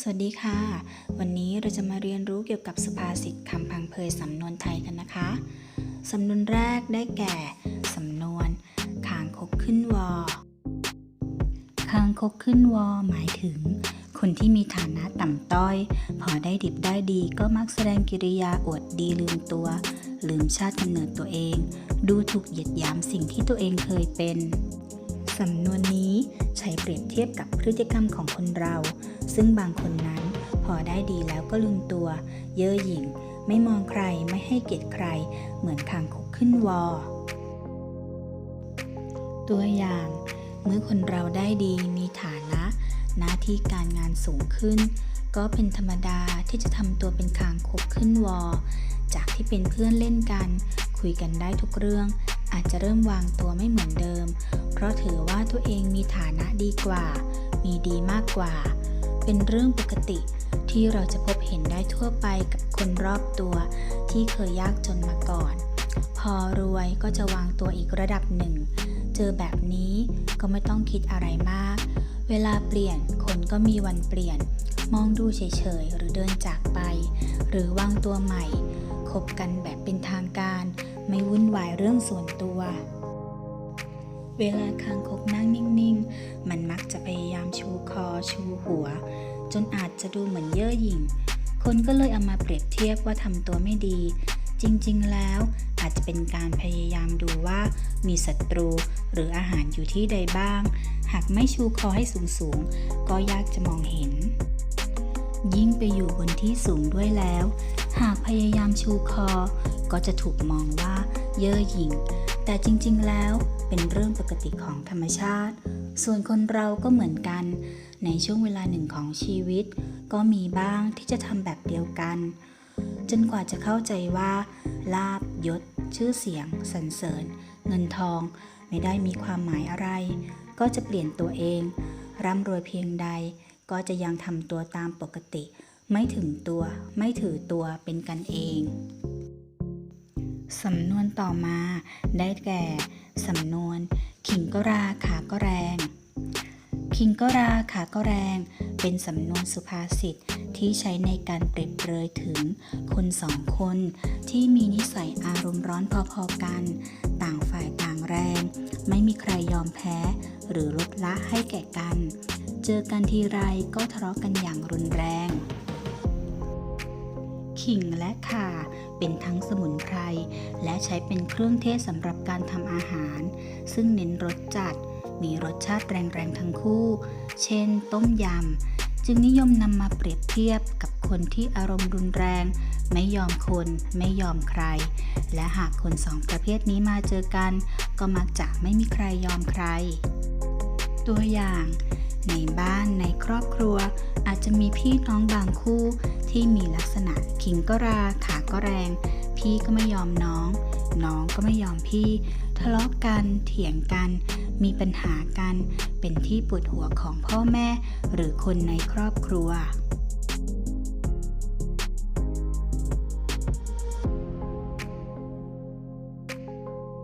สวัสดีค่ะ วันนี้เราจะมาเรียนรู้เกี่ยวกับสุภาษิตคำพังเพยสำนวนไทยกันนะคะ สำนวนแรกได้แก่ สำนวนคางคกขึ้นวอคางคกขึ้นวอหมายถึง คนที่มีฐานะต่ำต้อย พอได้ดิบได้ดีก็มักแสดงกิริยาอวดดีลืมตัว ลืมชาติกำเนิดตัวเอง ดูถูกเหยียดหยามสิ่งที่ตัวเองเคยเป็น สำนวนนี้ใช้เปรียบเทียบกับพฤติกรรมของคนเรา ซึ่งบางคนนั้น พอได้ดีแล้วก็ลืมตัว เย่อหยิ่ง ไม่มองใครไม่ให้เกียรติใคร เหมือนคางคกขึ้นวอ ตัวอย่าง เมื่อคนเราได้ดีมีฐานะ หน้าที่การงานสูงขึ้น ก็เป็นธรรมดาที่จะทำตัวเป็นคางคกขึ้นวอ จากที่เป็นเพื่อนเล่นกัน คุยกันได้ทุกเรื่องอาจจะเริ่มวางตัวไม่เหมือนเดิม เพราะถือว่าตัวเองมีฐานะดีกว่า มีดีมากกว่า เป็นเรื่องปกติที่เราจะพบเห็นได้ทั่วไปกับคนรอบตัวที่เคยยากจนมาก่อน พอรวยก็จะวางตัวอีกระดับหนึ่ง เจอแบบนี้ก็ไม่ต้องคิดอะไรมาก เวลาเปลี่ยนคนก็มีวันเปลี่ยน มองดูเฉยๆหรือเดินจากไป หรือวางตัวใหม่คบกันแบบเป็นทางการ ไม่วุ่นวายเรื่องส่วนตัว เวลาคางคกนั่งนิ่งๆ มันมักจะพยายามชูคอชูหัว จนอาจจะดูเหมือนเย่อหยิ่ง คนก็เลยเอามาเปรียบเทียบว่าทำตัวไม่ดี จริงๆแล้วอาจจะเป็นการพยายามดูว่ามีศัตรูหรืออาหารอยู่ที่ใดบ้าง หากไม่ชูคอให้สูงๆ ก็ยากจะมองเห็น ยิ่งไปอยู่บนที่สูงด้วยแล้ว หากพยายามชูคอ ก็จะถูกมองว่าเย่อหยิ่ง แต่จริงๆ แล้วเป็นเรื่องปกติของธรรมชาติ ส่วนคนเราก็เหมือนกัน ในช่วงเวลาหนึ่งของชีวิต ก็มีบ้างที่จะทำแบบเดียวกัน จนกว่าจะเข้าใจว่า ลาบยศ ชื่อเสียงสรรเสริญ เงินทอง ไม่ได้มีความหมายอะไร ก็จะเปลี่ยนตัวเอง ร่ำรวยเพียงใด ก็จะยังทำตัวตามปกติ ไม่ถึงตัว ไม่ถือตัวเป็นกันเอง สำนวนต่อมา ได้แก่ สำนวน ขิงก็ราขาก็แรง ขิงก็ราขาก็แรง เป็นสำนวนสุภาษิตที่ใช้ในการเปรียบเปรยถึงคนสองคน ที่มีนิสัยอารมณ์ร้อนพอๆกัน ต่างฝ่ายต่างแรง ไม่มีใครยอมแพ้ หรือลดละให้แก่กัน เจอกันทีไรก็ทะเลาะกันอย่างรุนแรง ขิงและข่า เป็นทั้งสมุนไพร และใช้เป็นเครื่องเทศสำหรับการทำอาหาร ซึ่งเน้นรสจัด มีรสชาติแรงๆทั้งคู่ เช่น ต้มยำ จึงนิยมนำมาเปรียบเทียบกับคนที่อารมณ์รุนแรง ไม่ยอมคน ไม่ยอมใคร และหากคนสองประเภทนี้มาเจอกัน ก็มักจะไม่มีใครยอมใคร ตัวอย่างในบ้านในครอบครัว อาจจะมีพี่น้องบางคู่ ที่มีลักษณะขิงก็ราขาก็แรง พี่ก็ไม่ยอมน้อง น้องก็ไม่ยอมพี่ ทะเลาะกันเถียงกัน มีปัญหากัน เป็นที่ปวดหัวของพ่อแม่ หรือคนในครอบครัว